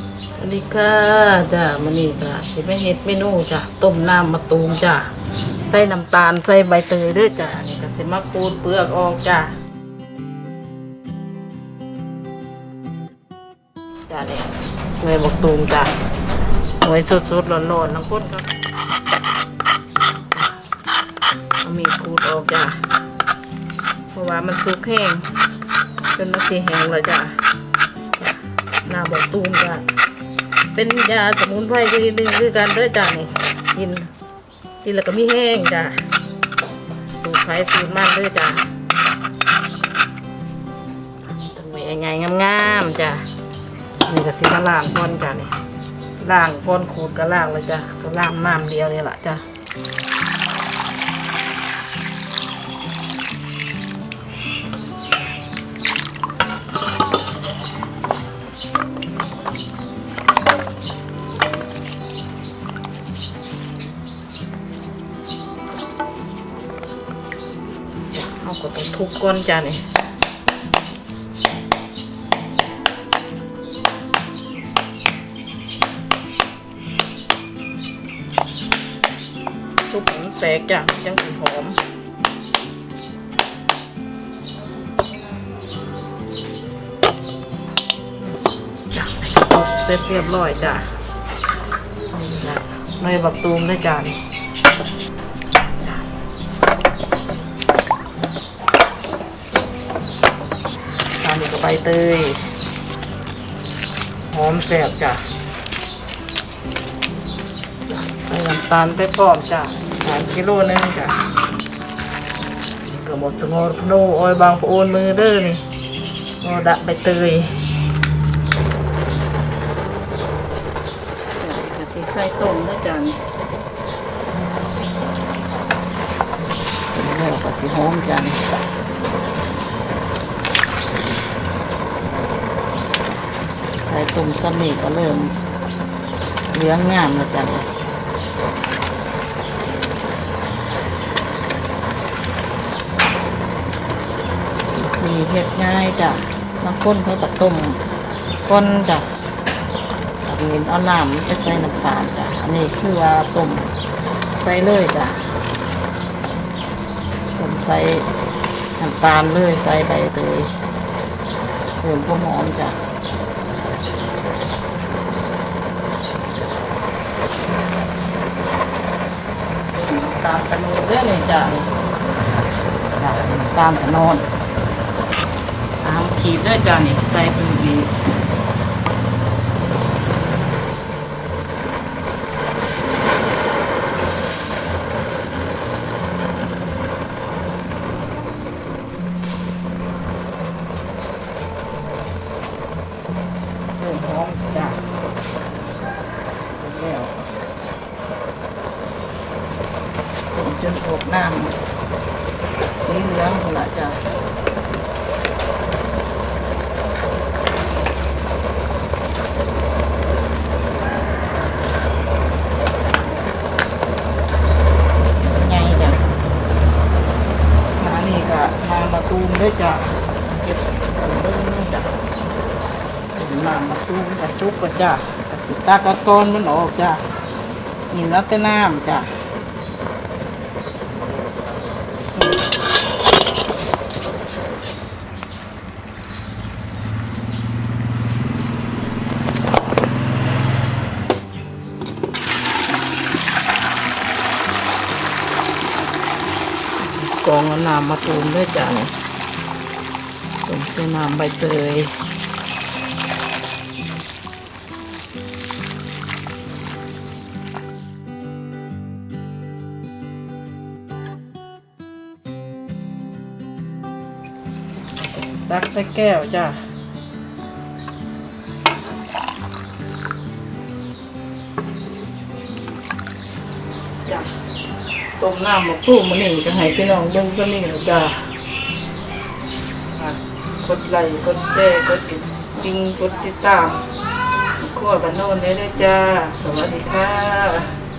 สวัสดีค่ะจ้ามันนี่จ้าสิไม่เฮ็ดเมนูจ้าต้มน้ำมะตูมจ้าใส่น้ำตาลใส่ใบเตยด้วยจ้านี่ก็สิมาปูดเปลือกออกจ้าจ้าเนี่ยหน่วยบักตูมจ้าหน่วยสดๆร้อนๆทั้งคนครับเอามีดขูดออกจ้าเพราะว่ามันสุกแห้งจนมันสีแห้งแล้วจ้า หน้าบอกตูมจ้ะเป็นยาสมุนไพรชนิดหนึ่งคือการเด้อจ้ะนี่กินกินแล้วก็มีแห้งจ้ะสูตรไผ่สูตรมันเด้อจ้ะต้องไว้ใหญ่ๆงามๆจ้ะนี่ก็สิมาล้างก้อนจ้ะนี่ล้างก้อนขูดก็ล้างเลยจ้ะก็ล้างน้ำเดียวนี่แหละจ้ะ เอาก็ต้องทุบก้อนจ้ะนี่ทุบให้มันแตกจ้ะจังสิหอมจ้ะทุบเสร็จเรียบร้อยจ้ะนี่นะในบักตูมได้จ้ะนี่ เตยหอมแซ่บจ้ะใส่น้ำตาลไปพร้อมจ้ะสามกิโลนึงจ้ะนี่ก็หมดสงอพโนออยบางปะโอนมือเด้อนี่งอดะใบเตยจ้ะก็สิใส่ต้มนะจ้ะนี่แล้วก็สิหอมจ้ะ นี่ตุ่มสมิก็เริ่มเหลืองงามแล้วจ้ะสูตรนี้เฮ็ดง่ายจ้ะบางคนเขาก็ต้มก้นจ้ะตักเงินเอาน้ำไปใส่น้ำตาลจ้ะ อันนี้คือว่าต้มใส่เลยจ้ะต้มใส่น้ำตาลเลยใส่ใบเตยเพิ่มความหอมจ้ะ ตามถนนเรื่องนี้จ้ะนี่จ้ะตามถนนตามขีดเด้อจ้ะนี่ใส่พื้นดีเริ่มหอมจ้ะแล้ว ผม จนอบน้ำสีเหลืองพุ่นละจ้ะไงจ้ะมานี่ก็มามาตูมด้วยจ้ะเก็บกันเบิ้งนี่จ้ะถึงน้ำมาตูมกับซุปก็จ้ะกับสิตากระต้นมันออกจ้ะกินแล้วแต่น้ำจ้ะ องเอาน้ำมาตูมด้วยจ้ะนี่ตูมใส่น้ำใบเตยตักใส่แก้วจ้ะจ้ะ ต้มน้ำมาพร้มันนี่จะให้พี่น้องเบิ่งซะนี่นะจ้าอะกดไลค์กดแชร์กดติดติงกดติดตามขวดบ้านโน้นได้เลยจ้า สวัสดีค่ะ